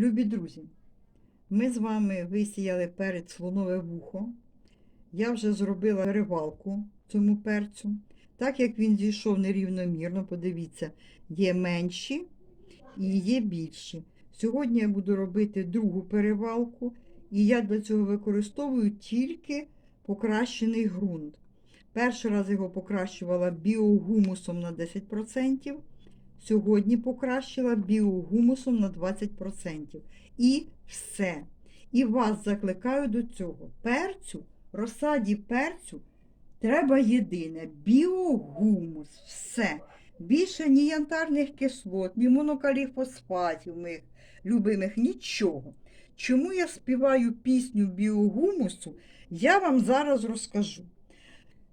Любі друзі, ми з вами висіяли перець слонове вухо. Я вже зробила перевалку цьому перцю. Так як він зійшов нерівномірно, подивіться, є менші і є більші. Сьогодні я буду робити другу перевалку, і я для цього використовую тільки покращений ґрунт. Перший раз його покращувала біогумусом на 10%. Сьогодні покращила біогумусом на 20%. І все. І вас закликаю до цього. Перцю, розсаді перцю треба єдине біогумус. Все. Більше ні янтарних кислот, ні монокаліфосфатів моїх любимих, нічого. Чому я співаю пісню біогумусу, я вам зараз розкажу.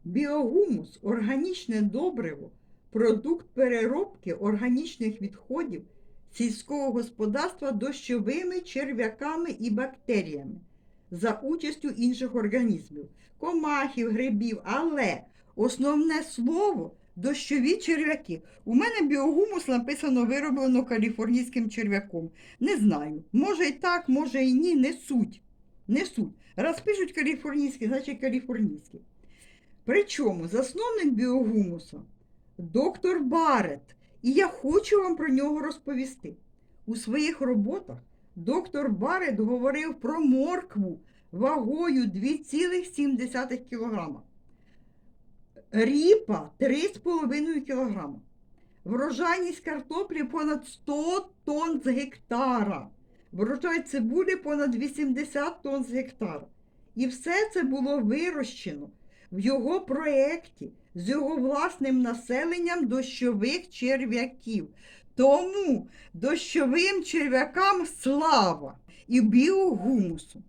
Біогумус органічне добриво, продукт переробки органічних відходів сільського господарства дощовими черв'яками і бактеріями за участю інших організмів, комахів, грибів, але основне слово дощові черв'яки. У мене біогумус написано вироблено каліфорнійським черв'яком. Не знаю. Може і так, може і ні, не суть. Не суть. Раз пишуть каліфорнійський, значить каліфорнійський. Причому засновник біогумусу доктор Барет. І я хочу вам про нього розповісти. У своїх роботах доктор Барет говорив про моркву вагою 2,7 кг. Ріпа 3,5 кг. Врожайність картоплі понад 100 тонн з гектара. Врожай цибулі понад 80 тонн з гектара. І все це було вирощено в його проєкті з його власним населенням дощових черв'яків. Тому дощовим черв'якам слава і біогумусу.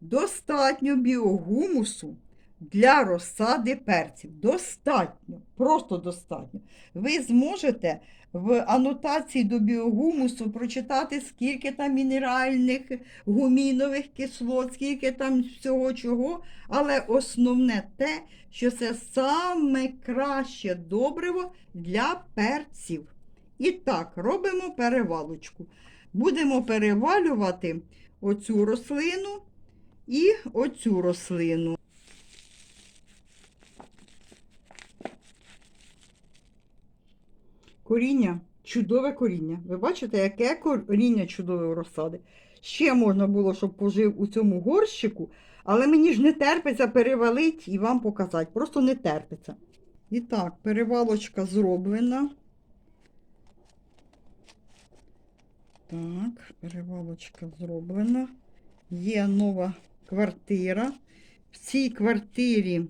Достатньо біогумусу для розсади перців. Достатньо, просто достатньо. Ви зможете в анотації до біогумусу прочитати, скільки там мінеральних гумінових кислот, скільки там всього чого. Але основне те, що це саме краще добриво для перців. І так, робимо перевалочку. Будемо перевалювати оцю рослину і оцю рослину. Коріння, чудове коріння. Ви бачите, яке коріння чудове у розсади. Ще можна було, щоб пожив у цьому горщику, але мені ж не терпиться перевалити і вам показати. Просто не терпиться. І так, перевалочка зроблена. Так, перевалочка зроблена. Є нова квартира. В цій квартирі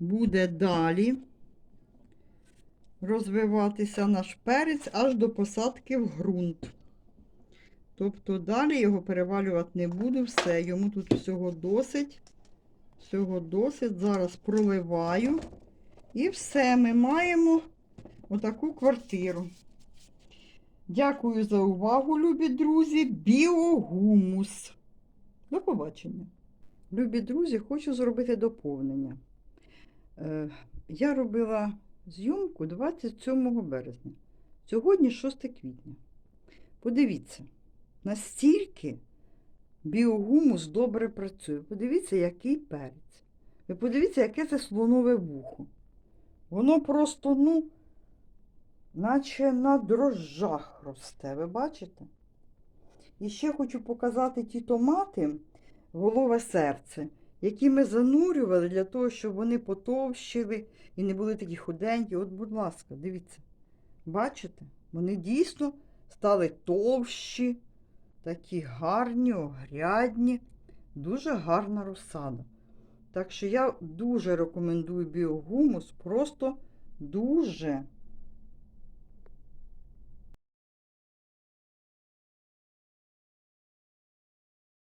буде далі розвиватися наш перець аж до посадки в ґрунт. Тобто далі його перевалювати не буду, все, йому тут всього досить. Всього досить. Зараз проливаю. І все, ми маємо отаку квартиру. Дякую за увагу, любі друзі. Біогумус. До побачення. Любі друзі, хочу зробити доповнення. Е, я робила зйомку 27 березня. Сьогодні 6 квітня. Подивіться, настільки біогумус добре працює. Подивіться, який перець. Ви подивіться, яке це слонове вухо. Воно просто, ну, наче на дрожжах росте, ви бачите? І ще хочу показати ті томати, голове серце, які ми занурювали для того, щоб вони потовщили і не були такі худенькі. От, будь ласка, дивіться. Бачите? Вони дійсно стали товщі, такі гарні, огрядні, дуже гарна розсада. Так що я дуже рекомендую біогумус, просто дуже.